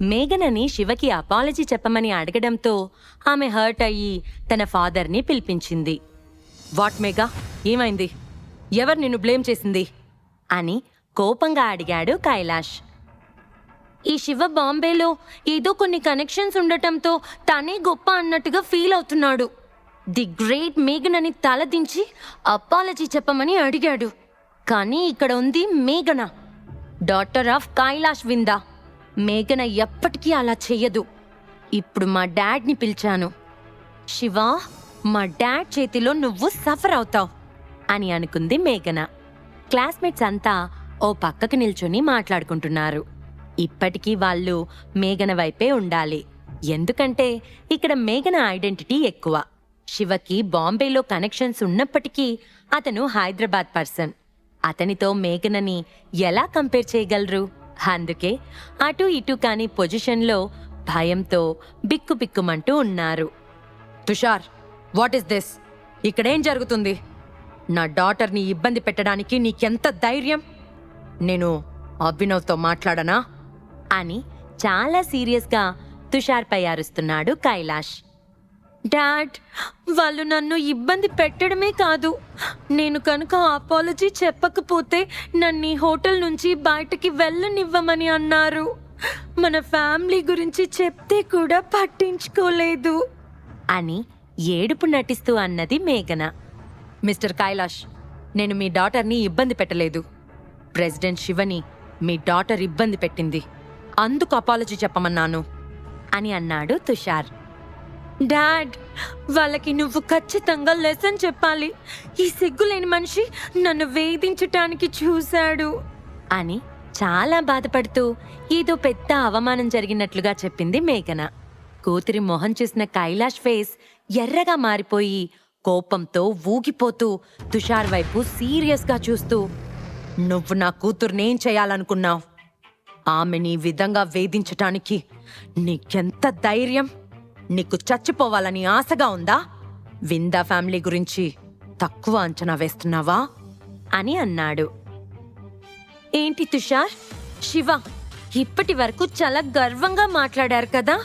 మేఘనని శివకి apology చెప్పమని అడగడంతో ఆమె హర్ట్ అయ్యి తన ఫాదర్ని పిలిపించింది. వాట్ మేఘా? ఏమైంది? ఎవరు నిన్ను బ్లేమ్ చేసింది? అని కోపంగా అడిగాడు కైలాష్. ఈ శివ బాంబేలో ఏదో కొన్ని కనెక్షన్స్ ఉండటంతో తనే గొప్ప అన్నట్టుగా ఫీల్ అవుతున్నాడు. ది గ్రేట్ మేఘనని తలదించి అపాలజీ చెప్పమని అడిగాడు. కానీ ఇక్కడ ఉంది మేఘన డాటర్ ఆఫ్ కైలాష్ విందా? మేఘన ఎప్పటికీ అలా చెయ్యదు. ఇప్పుడు మా డాడ్ని పిలిచాను. శివ మా డాడ్ చేతిలో నువ్వు సఫర్ అవుతావు అని అనుకుంది మేఘన. క్లాస్మేట్స్ అంతా ఓ పక్కకు నిల్చొని మాట్లాడుకుంటున్నారు. ఇప్పటికీ వాళ్ళు మేఘన వైపే ఉండాలి. ఎందుకంటే ఇక్కడ మేఘన ఐడెంటిటీ ఎక్కువ. శివకి బాంబేలో కనెక్షన్స్ ఉన్నప్పటికీ అతను హైదరాబాద్ పర్సన్. అతనితో మేఘనని ఎలా కంపేర్ చేయగలరు? అందుకే అటు ఇటు కాని పొజిషన్లో భయంతో బిక్కుబిక్కుమంటూ ఉన్నారు. తుషార్ వాట్ ఇస్ దిస్ ఇక్కడేం జరుగుతుంది? నా డాటర్ని ఇబ్బంది పెట్టడానికి నీకెంత ధైర్యం? నేను అభినవ్తో మాట్లాడనా? అని చాలా సీరియస్గా తుషార్పై అరుస్తున్నాడు కైలాష్. డాడ్ వాళ్ళు నన్ను ఇబ్బంది పెట్టడమే కాదు. నేను కనుక అపాలజీ చెప్పకపోతే నన్ను ఈ హోటల్ నుంచి బయటకి వెళ్ళనివ్వమని అన్నారు. మన ఫ్యామిలీ గురించి చెప్తే కూడా పట్టించుకోలేదు. అని ఏడుపు నటిస్తూ అన్నది మేఘన. మిస్టర్ కైలాష్ నేను మీ డాటర్ని ఇబ్బంది పెట్టలేదు. ప్రెసిడెంట్ శివని మీ డాటర్ ఇబ్బంది పెట్టింది. అందుకు అపాలజీ చెప్పమన్నాను. అని అన్నాడు తుషార్. డాడ్ వాళ్ళకి నువ్వు ఖచ్చితంగా లెసన్ చెప్పాలి. ఈ సిగ్గులేని మనిషి నన్ను వేధించటానికి చూశాడు అని చాలా బాధపడుతూ ఏదో పెద్ద అవమానం జరిగినట్లుగా చెప్పింది మేఘన. కూతురి మొహం చూసిన కైలాష్ ఫేస్ ఎర్రగా మారిపోయి కోపంతో ఊగిపోతూ తుషార్ వైపు సీరియస్గా చూస్తూ నువ్వు నా కూతుర్నేం చేయాలనుకున్నావు? ఆమెని ఈ విధంగా వేధించటానికి నీకెంత ధైర్యం? నీకు చచ్చిపోవాలని ఆశగా ఉందా? విందా ఫ్యామిలీ గురించి తక్కువ అంచనా వేస్తున్నావా? అని అన్నాడు. ఏంటి తుషార్? శివ ఇప్పటి వరకు చాలా గర్వంగా మాట్లాడారు కదా?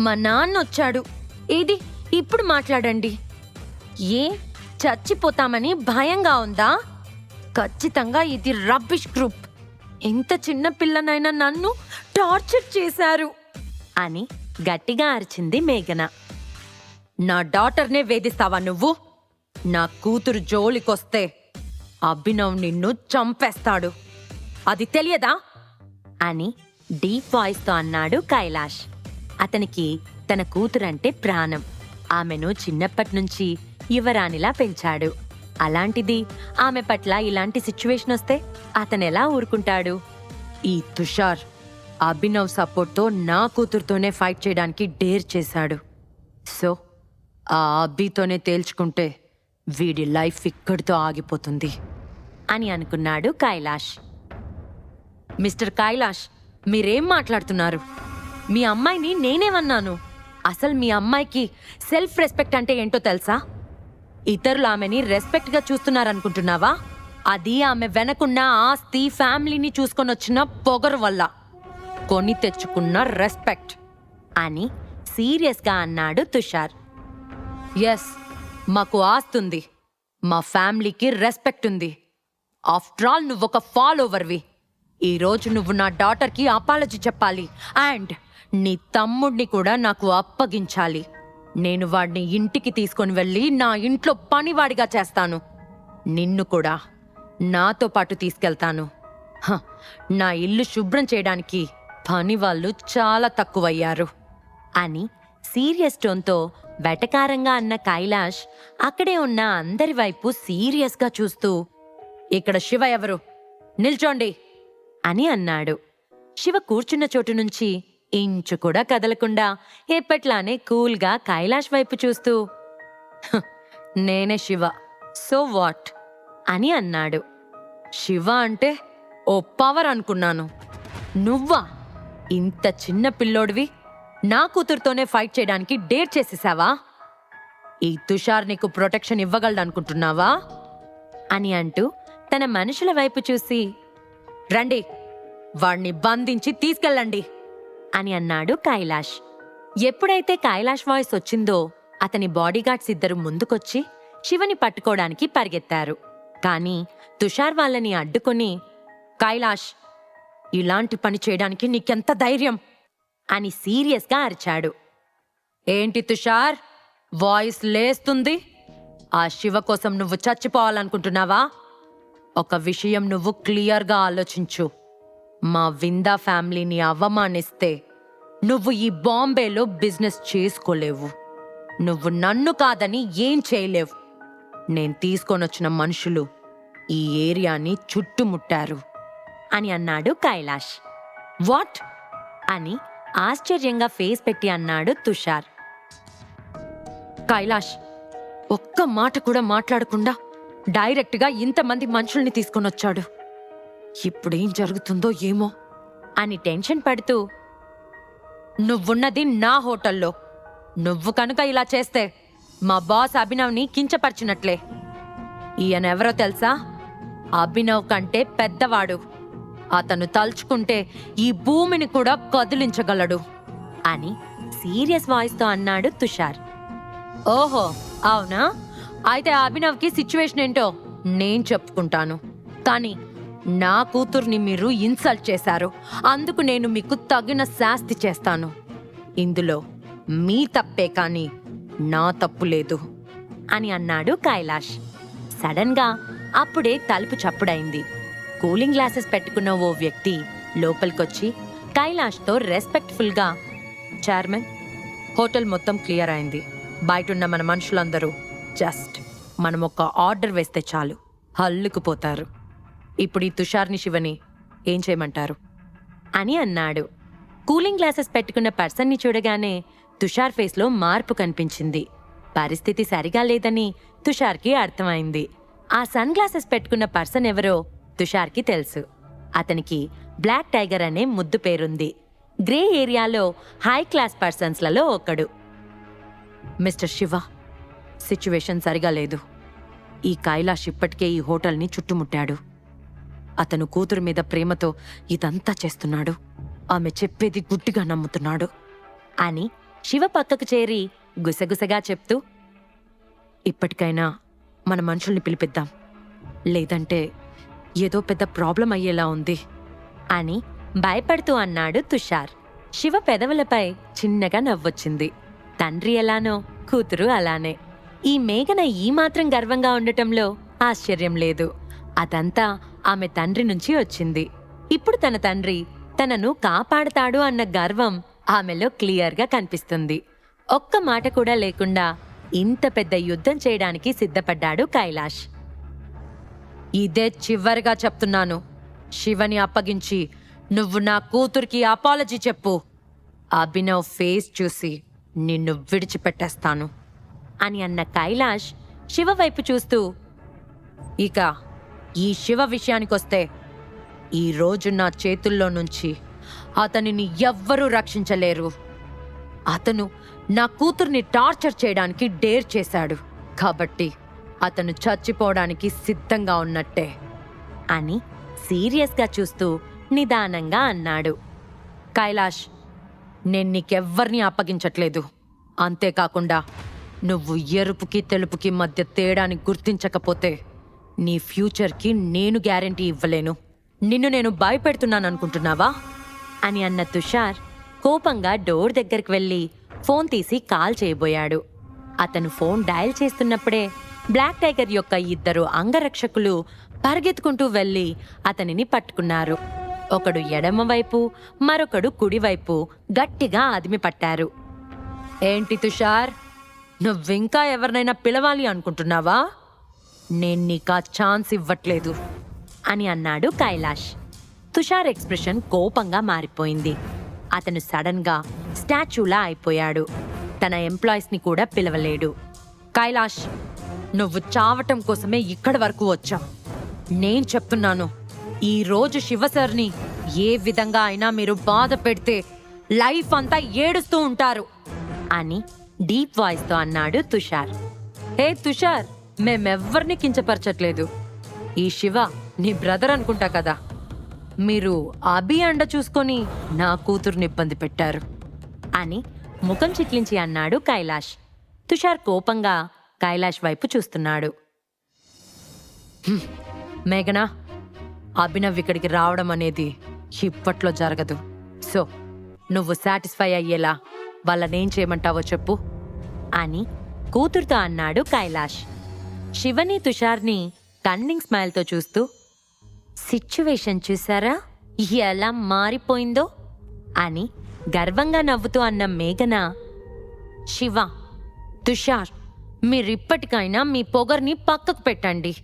మా నాన్న వచ్చాడు. ఏది? ఇప్పుడు మాట్లాడండి. ఏ? చచ్చిపోతామని భయంగా ఉందా? ఖచ్చితంగా ఇది రబ్బిష్ గ్రూప్. ఎంత చిన్న పిల్లనైనా నన్ను టార్చర్ చేశారు. అని గట్టిగా అరిచింది మేఘన. నా డాటర్నే వేధిస్తావా నువ్వు? నా కూతురు జోలికొస్తే అభినవ్ నిన్ను చంపేస్తాడు. అది తెలియదా? అని డీప్ వాయిస్తో అన్నాడు కైలాష్. అతనికి తన కూతురంటే ప్రాణం. ఆమెను చిన్నప్పటి నుంచి యువరాణిలా పెంచాడు. అలాంటిది ఆమె పట్ల ఇలాంటి సిచ్యువేషన్ వస్తే అతనెలా ఊరుకుంటాడు? ఈ తుషార్ అభినవ్ సపోర్ట్తో నా కూతురుతోనే ఫైట్ చేయడానికి డేర్ చేశాడు. సో ఆ అబ్బితోనే తేల్చుకుంటే వీడి లైఫ్ ఇక్కడితో ఆగిపోతుంది. అని అనుకున్నాడు కైలాష్. మిస్టర్ కైలాష్ మీరేం మాట్లాడుతున్నారు? మీ అమ్మాయిని నేనేమన్నాను? అసలు మీ అమ్మాయికి సెల్ఫ్ రెస్పెక్ట్ అంటే ఏంటో తెలుసా? ఇతరులు ఆమెని రెస్పెక్ట్గా చూస్తున్నారనుకుంటున్నావా? అది ఆమె వెనకున్న ఆస్తి ఫ్యామిలీని చూసుకొని వచ్చిన పొగరు వల్ల. కొని తెచ్చుకున్న రెస్పెక్ట్ అని సీరియస్గా అన్నాడు తుషార్. ఎస్ మాకు ఆస్తుంది మా ఫ్యామిలీకి రెస్పెక్ట్ ఉంది. ఆఫ్టర్ ఆల్ నువ్వు ఒక ఫాలోవర్వి ఈరోజు నువ్వు నా డాటర్కి అపాలజీ చెప్పాలి. అండ్ నీ తమ్ముడిని కూడా నాకు అప్పగించాలి. నేను వాడిని ఇంటికి తీసుకొని వెళ్ళి నా ఇంట్లో పనివాడిగా చేస్తాను. నిన్ను కూడా నాతో పాటు తీసుకెళ్తాను. హ, నా ఇల్లు శుభ్రం చేయడానికి పని వాళ్ళు చాలా తక్కువయ్యారు. అని సీరియస్ టోన్తో వెటకారంగా అన్న కైలాష్ అక్కడే ఉన్న అందరి వైపు సీరియస్గా చూస్తూ ఇక్కడ శివ ఎవరు? నిల్చోండి! అని అన్నాడు. శివ కూర్చున్న చోటు నుంచి ఇంచు కూడా కదలకుండా ఎప్పట్లానే కూల్గా కైలాష్ వైపు చూస్తూ నేనే శివ. So what? అని అన్నాడు. శివ అంటే ఓ పవర్ అనుకున్నాను. నువ్వా? ఇంత చిన్న పిల్లోడివి. నా కూతురుతోనే ఫైట్ చేయడానికి డేట్ చేసేసావా? ఈ తుషార్ నీకు ప్రొటెక్షన్ ఇవ్వగలడనుకుంటున్నావా? అని అంటూ తన మనుషుల వైపు చూసి రండి వాణ్ణి బంధించి తీసుకెళ్ళండి అని అన్నాడు కైలాష్. ఎప్పుడైతే కైలాష్ వాయిస్ వచ్చిందో అతని బాడీగార్డ్స్ ఇద్దరు ముందుకొచ్చి శివని పట్టుకోవడానికి పరిగెత్తారు. కానీ తుషార్ వాళ్ళని అడ్డుకుని కైలాష్ ఇలాంటి పని చేయడానికి నీకెంత ధైర్యం? అని సీరియస్గా అరిచాడు. ఏంటి తుషార్? వాయిస్ లేస్తుంది. ఆ శివ కోసం నువ్వు చచ్చిపోవాలనుకుంటున్నావా? ఒక విషయం నువ్వు క్లియర్గా ఆలోచించు. మా విందా ఫ్యామిలీని అవమానిస్తే నువ్వు ఈ బాంబేలో బిజినెస్ చేసుకోలేవు. నువ్వు నన్ను కాదని ఏం చేయలేవు. నేను తీసుకొనొచ్చిన మనుషులు ఈ ఏరియాని చుట్టుముట్టారు. అని అన్నాడు కైలాష్. వాట్? అని ఆశ్చర్యంగా ఫేస్ పెట్టి అన్నాడు తుషార్. కైలాష్ ఒక్క మాట కూడా మాట్లాడకుండా డైరెక్ట్గా ఇంతమంది మనుషుల్ని తీసుకొని వచ్చాడు ఇప్పుడేం జరుగుతుందో ఏమో అని టెన్షన్ పడుతూ నువ్వున్నది నా హోటల్లో. నువ్వు కనుక ఇలా చేస్తే మా బాస్ అభినవ్ని కించపరిచినట్లే. ఈయన ఎవరో తెలుసా? అభినవ్ కంటే పెద్దవాడు. అతను తలుచుకుంటే ఈ భూమిని కూడా కదిలించగలడు అని సీరియస్ వాయిస్తో అన్నాడు తుషార్. ఓహో అవునా? అయితే అభినవ్కి సిచ్యువేషన్ ఏంటో నేను చెప్పుకుంటాను. కానీ నా కూతుర్ని మీరు ఇన్సల్ట్ చేశారు. అందుకు నేను మీకు తగిన శాస్తి చేస్తాను. ఇందులో మీ తప్పే కానీ నా తప్పు లేదు అని అన్నాడు కైలాష్. సడన్గా అప్పుడే తలుపు చప్పుడైంది. కూలింగ్ గ్లాసెస్ పెట్టుకున్న ఓ వ్యక్తి లోపలికొచ్చి కైలాష్తో రెస్పెక్ట్ఫుల్గా చైర్మన్ హోటల్ మొత్తం క్లియర్ అయింది. బయటున్న మన మనుషులందరూ జస్ట్ మనం ఒక ఆర్డర్ వేస్తే చాలు. హల్లుకుపోతారు. ఇప్పుడు ఈ తుషార్ని శివని ఏం చేయమంటారు? అని అన్నాడు. కూలింగ్ గ్లాసెస్ పెట్టుకున్న పర్సన్ని చూడగానే తుషార్ ఫేస్లో మార్పు కనిపించింది. పరిస్థితి సరిగా లేదని తుషార్కి అర్థమైంది. ఆ సన్ గ్లాసెస్ పెట్టుకున్న పర్సన్ ఎవరో తుషార్కి తెలుసు. అతనికి బ్లాక్ టైగర్ అనే ముద్దు పేరుంది. గ్రే ఏరియాలో హై క్లాస్ పర్సన్స్లలో ఒకడు. మిస్టర్ శివ సిచ్యువేషన్ సరిగా లేదు. ఈ కైలాష్ ఇప్పటికే ఈ హోటల్ని చుట్టుముట్టాడు. అతను కూతురు మీద ప్రేమతో ఇదంతా చేస్తున్నాడు. ఆమె చెప్పేది గుట్టిగా నమ్ముతున్నాడు. అని శివ పక్కకు చేరి గుసగుసగా చెప్తూ ఇప్పటికైనా మన మనుషుల్ని పిలిపిద్దాం. లేదంటే ఏదో పెద్ద ప్రాబ్లం అయ్యేలా ఉంది అని భయపడుతూ అన్నాడు తుషార్. శివ పెదవులపై చిన్నగా నవ్వొచ్చింది. తండ్రి ఎలానో కూతురు అలానే. ఈ మేఘన ఈ మాత్రం గర్వంగా ఉండటంలో ఆశ్చర్యం లేదు. అదంతా ఆమె తండ్రి నుంచి వచ్చింది. ఇప్పుడు తన తండ్రి తనను కాపాడతాడు అన్న గర్వం ఆమెలో క్లియర్గా కనిపిస్తుంది. ఒక్క మాట కూడా లేకుండా ఇంత పెద్ద యుద్ధం చేయడానికి సిద్ధపడ్డాడు కైలాష్. ఇదే చివరిగా చెప్తున్నాను. శివని అప్పగించి నువ్వు నా కూతురికి అపాలజీ చెప్పు. అభినవ్ ఫేస్ చూసి నిన్ను విడిచిపెట్టేస్తాను అని అన్న కైలాష్ శివ వైపు చూస్తూ ఇక ఈ శివ విషయానికొస్తే ఈ రోజు నా చేతుల్లో నుంచి అతనిని ఎవ్వరూ రక్షించలేరు. అతను నా కూతుర్ని టార్చర్ చేయడానికి డేర్ చేశాడు. కాబట్టి అతను చచ్చిపోవడానికి సిద్ధంగా ఉన్నట్టే అని సీరియస్గా చూస్తూ నిదానంగా అన్నాడు. కైలాష్ నేను నీకెవ్వరిని అప్పగించట్లేదు. అంతేకాకుండా నువ్వు ఎరుపుకి తెలుపుకి మధ్య తేడాని గుర్తించకపోతే నీ ఫ్యూచర్కి నేను గ్యారంటీ ఇవ్వలేను. నిన్ను నేను భయపెడుతున్నాను అనుకుంటున్నావా అని అన్న తుషార్ కోపంగా డోర్ దగ్గరికి వెళ్ళి ఫోన్ తీసి కాల్ చేయబోయాడు. అతను ఫోన్ డయల్ చేస్తున్నప్పుడే బ్లాక్ టైగర్ యొక్క ఇద్దరు అంగరక్షకులు పరిగెత్తుకుంటూ వెళ్ళి అతనిని పట్టుకున్నారు. ఒకడు ఎడమవైపు మరొకడు కుడివైపు గట్టిగా ఆదిమి పట్టారు. ఏంటి తుషార్? నువ్వింకా ఎవరినైనా పిలవాలి అనుకుంటున్నావా? నేను నీకు ఆ ఛాన్స్ ఇవ్వట్లేదు అని అన్నాడు కైలాష్. తుషార్ ఎక్స్ప్రెషన్ కోపంగా మారిపోయింది. అతను సడన్గా స్టాచ్యూలా అయిపోయాడు. తన ఎంప్లాయీస్ని కూడా పిలవలేడు. కైలాష్ నువ్వు చావటం కోసమే ఇక్కడి వరకు వచ్చావు. నేను చెప్తున్నాను ఈ రోజు శివసర్ని ఏ విధంగా అయినా మీరు బాధ పెడితే లైఫ్ అంతా ఏడుస్తూ ఉంటారు అని డీప్ వాయిస్తో అన్నాడు తుషార్. హే తుషార్ మేమెవ్వరిని కించపరచట్లేదు. ఈ శివ నీ బ్రదర్ అనుకుంటా కదా. మీరు అభి అండ చూసుకొని నా కూతుర్ని ఇబ్బంది పెట్టారు అని ముఖం చిట్లించి అన్నాడు కైలాష్. తుషార్ కోపంగా కైలాష్ వైపు చూస్తున్నాడు. మేఘనా అభినవ్ ఇక్కడికి రావడం అనేది ఇప్పట్లో జరగదు. సో నువ్వు సాటిస్ఫై అయ్యేలా వాళ్ళనేం చేయమంటావో చెప్పు అని కూతురుతో అన్నాడు కైలాష్. శివని తుషార్ని కన్నింగ్ స్మైల్తో చూస్తూ సిచ్యువేషన్ చూసారా? ఎలా మారిపోయిందో? అని గర్వంగా నవ్వుతూ అన్న మేఘన శివ తుషార్ మీరిప్పటికైనా మీ పొగర్ని పక్కకు పెట్టండి.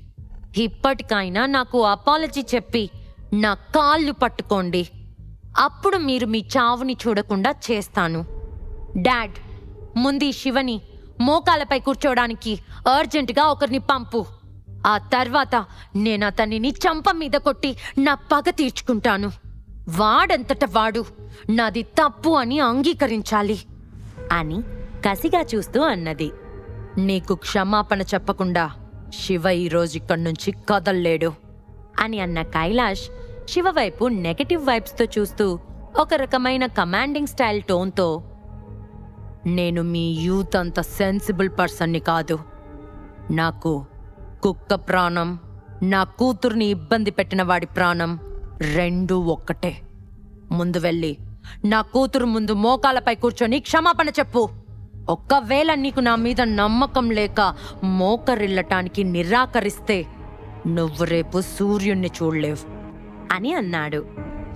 ఇప్పటికైనా నాకు అపాలజీ చెప్పి నా కాళ్ళు పట్టుకోండి. అప్పుడు మీరు మీ చావుని చూడకుండా చేస్తాను. డాడ్ ముందు శివని మోకాలపై కూర్చోడానికి అర్జెంటుగా ఒకరిని పంపు. ఆ తర్వాత నేను అతనిని చంప మీద కొట్టి నా పగ తీర్చుకుంటాను. వాడంతట వాడు నాది తప్పు అని అంగీకరించాలి అని కసిగా చూస్తూ అన్నది. నీకు క్షమాపణ చెప్పకుండా శివ ఈరోజు ఇక్కడి నుంచి కదల్లేడు అని అన్న కైలాష్ శివ వైపు నెగటివ్ వైబ్స్తో చూస్తూ ఒక రకమైన కమాండింగ్ స్టైల్ టోన్తో నేను మీ యూత్ అంత సెన్సిబుల్ పర్సన్ని కాదు. నాకు కుక్క ప్రాణం నా కూతుర్ని ఇబ్బంది పెట్టిన వాడి ప్రాణం రెండు ఒక్కటే. ముందు వెళ్ళి నా కూతురు ముందు మోకాలపై కూర్చొని క్షమాపణ చెప్పు. ఒక్కవేళ నీకు నా మీద నమ్మకం లేక మోకరిల్లటానికి నిరాకరిస్తే నువ్వు రేపు సూర్యుణ్ణి చూడలేవు అని అన్నాడు.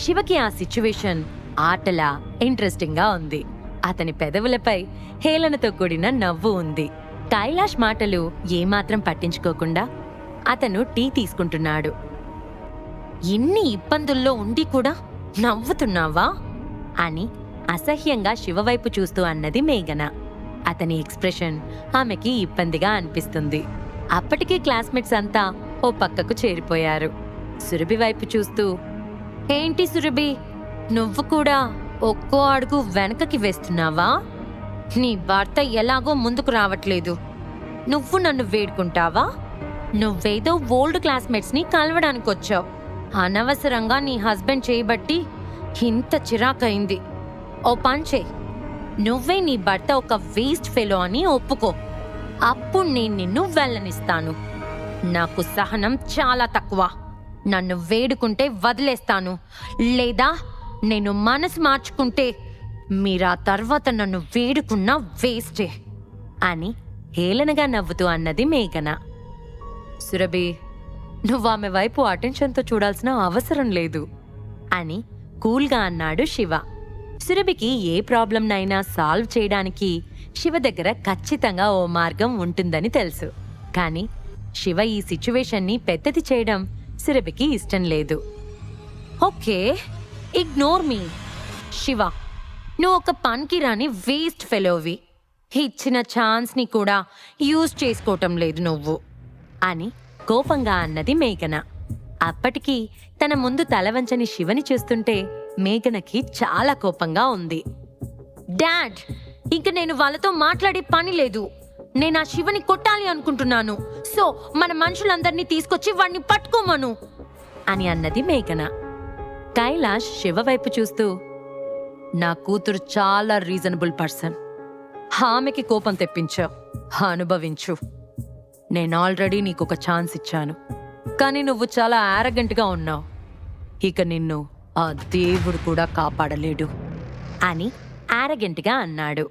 శివకి ఆ సిచ్యువేషన్ ఆటలా ఇంట్రెస్టింగ్గా ఉంది. అతని పెదవులపై హేళనతో కూడిన నవ్వు ఉంది. కైలాష్ మాటలు ఏమాత్రం పట్టించుకోకుండా అతను టీ తీసుకుంటున్నాడు. ఇన్ని ఇబ్బందుల్లో ఉండి కూడా నవ్వుతున్నావా? అని అసహ్యంగా శివవైపు చూస్తూ అన్నది మేఘన. అతని ఎక్స్ప్రెషన్ ఆమెకి ఇబ్బందిగా అనిపిస్తుంది. అప్పటికే క్లాస్మేట్స్ అంతా ఓ పక్కకు చేరిపోయారు. సురభి వైపు చూస్తూ ఏంటి సురభి నువ్వు కూడా ఒక్కో అడుగు వెనకకి వేస్తున్నావా? నీ భర్త ఎలాగో ముందుకు రావట్లేదు. నువ్వు నన్ను వేడుకుంటావా? నువ్వేదో ఓల్డ్ క్లాస్మేట్స్ని కలవడానికి వచ్చావు అనవసరంగా నీ హస్బెండ్ చేయబట్టి ఇంత చిరాకైంది. ఓ పంచే నువ్వే నీ భర్త ఒక వేస్ట్ ఫెలో అని ఒప్పుకో. అప్పుడు నేను నిన్ను వెళ్ళనిస్తాను. నాకు సహనం చాలా తక్కువ. నన్ను వేడుకుంటే వదిలేస్తాను. లేదా నేను మనసు మార్చుకుంటే మీరా తర్వాత నన్ను వేడుకున్నా వేస్టే అని హేళనగా నవ్వుతూ అన్నది మేఘన. సురభి నువ్వు ఆమె వైపు అటెన్షన్తో చూడాల్సిన అవసరం లేదు అని కూల్గా అన్నాడు శివ. సురభికి ఏ ప్రాబ్లంనైనా సాల్వ్ చేయడానికి శివ దగ్గర ఖచ్చితంగా ఓ మార్గం ఉంటుందని తెలుసు. కానీ శివ ఈ సిచ్యువేషన్ని పెద్దది చేయడం సురభికి ఇష్టం లేదు. ఓకే ఇగ్నోర్ మీ శివ నువ్వు ఒక పనికిరాని వేస్ట్ ఫెలోవి ఇచ్చిన ఛాన్స్ని కూడా యూజ్ చేసుకోవటం లేదు నువ్వు అని కోపంగా అన్నది మేఘన. అప్పటికీ తన ముందు తలవంచని శివని చూస్తుంటే మేఘనకి చాలా కోపంగా ఉంది. డాడ్ ఇంక నేను వాళ్ళతో మాట్లాడే పని లేదు. నేను ఆ శివని కొట్టాలి అనుకుంటున్నాను. సో మన మనుషులందరినీ తీసుకొచ్చి వాడిని పట్టుకోమను అని అన్నది మేఘన. కైలాష్ శివ వైపు చూస్తూ నా కూతురు చాలా రీజనబుల్ పర్సన్ ఆమెకి కోపం తెప్పించావు అనుభవించు. నేను ఆల్రెడీ నీకు ఒక ఛాన్స్ ఇచ్చాను. కానీ నువ్వు చాలా యారగెంట్గా ఉన్నావు. ఇక నిన్ను ఆ దేవుడు కూడా కాపాడలేడు అని ఆరగెంట్గా అన్నాడు.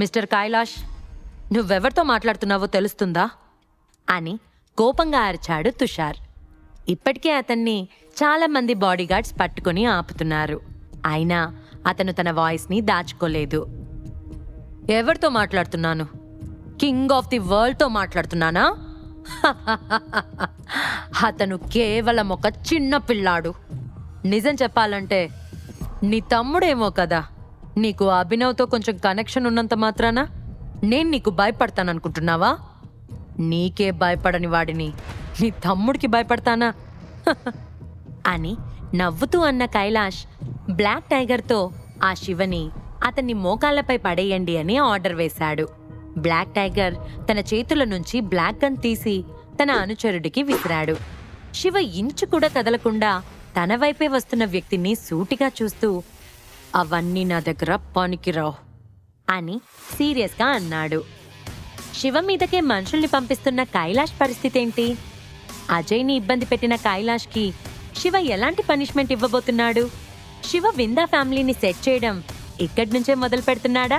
మిస్టర్ కైలాష్ నువ్వెవరితో మాట్లాడుతున్నావో తెలుస్తుందా? అని కోపంగా అరిచాడు తుషార్. ఇప్పటికే అతన్ని చాలామంది బాడీగార్డ్స్ పట్టుకొని ఆపుతున్నారు. అయినా అతను తన వాయిస్ని దాచుకోలేదు. ఎవరితో మాట్లాడుతున్నాను? కింగ్ ఆఫ్ ది వరల్డ్తో మాట్లాడుతున్నానా? అతను కేవలం ఒక చిన్న పిల్లాడు. నిజం చెప్పాలంటే నీ తమ్ముడేమో కదా. నీకు అభినవ్తో కొంచెం కనెక్షన్ ఉన్నంత మాత్రాన? నేను నీకు భయపడతాననుకుంటున్నావా? నీకే భయపడని వాడిని నీ తమ్ముడికి భయపడతానా? అని నవ్వుతూ అన్న కైలాష్ బ్లాక్ టైగర్తో ఆ శివని అతన్ని మోకాళ్ళపై పడేయండి అని ఆర్డర్ వేశాడు. బ్లాక్ టైగర్ తన చేతుల నుంచి బ్లాక్ గన్ తీసి తన అనుచరుడికి విసిరాడు. శివ ఇంచు కూడా కదలకుండా తన వైపే వస్తున్న వ్యక్తిని సూటిగా చూస్తూ అవన్నీ నా దగ్గర పనికిరావు అని సీరియస్గా అన్నాడు. శివ మీదకే మనుషుల్ని పంపిస్తున్న కైలాష్ పరిస్థితి ఏంటి? అజయ్ని ఇబ్బంది పెట్టిన కైలాష్కి శివ ఎలాంటి పనిష్మెంట్ ఇవ్వబోతున్నాడు? శివ విందా ఫ్యామిలీని సెట్ చేయడం ఇక్కడి నుంచే మొదలు పెడుతున్నాడా